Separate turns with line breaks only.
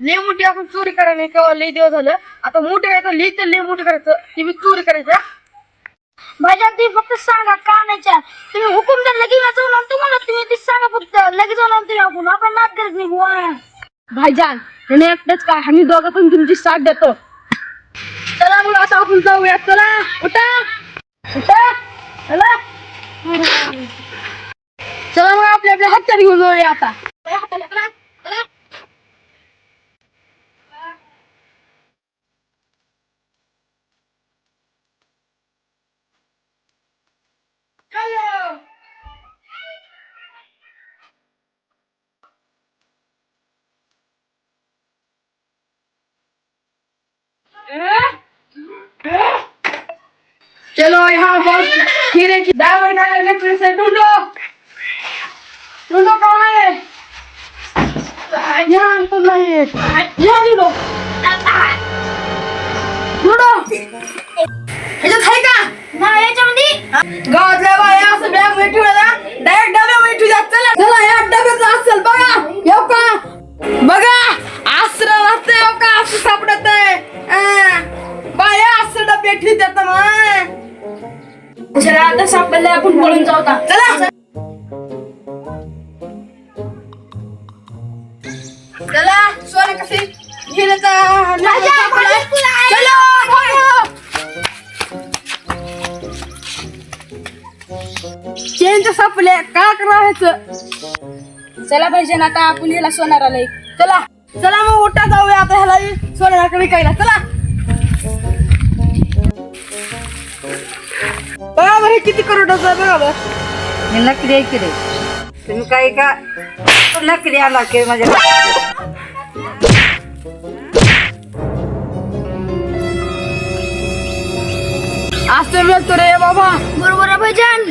लय मोठी आपण चोरी करायला केव्हा लय दिवस झालं. आता मोठे करायचं लय तर लय मोठे करायचं. ती बी चोरी करायचं.
भाईजान तुम्ही फक्त सांगा का नाहीच्या तुम्ही हुकूम द्या लगेच जाऊन आणतो मला तुम्ही ते सांगा फक्त. लगेच जाऊन तुम्ही आपण. आपण नाद करत नाही बुवा.
भाईजान आणि एकटंच काय आम्ही दोघं पण तुमची साथ देतो. चला मग आता आपण जाऊया चला उठा. उठा. चला. चला मग आपल्या आपल्या हत्यार घेऊन जाऊया आता. rồi ha vâng chị đây chị đã ơi này lên trên xe đun
đô đun
đô con này. Tại nhá hôm nay tại nhá đi đâu, tại đun đô thấy chưa thấy cả. Này cho đi. Gọi lại bà em sẽ đem về chưa đã.
चला आता सापडलं आपण पळून जाऊ आता.
चला. चला सोने चेंज सापले का करायचं?
चला भाईजान आता आपण याला सोनार आलंय
चला. चला मग उठा जाऊया आता ह्याला सोन्याकडे विकायला चला. हे किती करोडाचं आहे बघा
हे आहे की रे? तुम्ही काही का? नकली आला की माझ्या
आज तर मिळतो रे बाबा.
बरोबर आहे भाईजान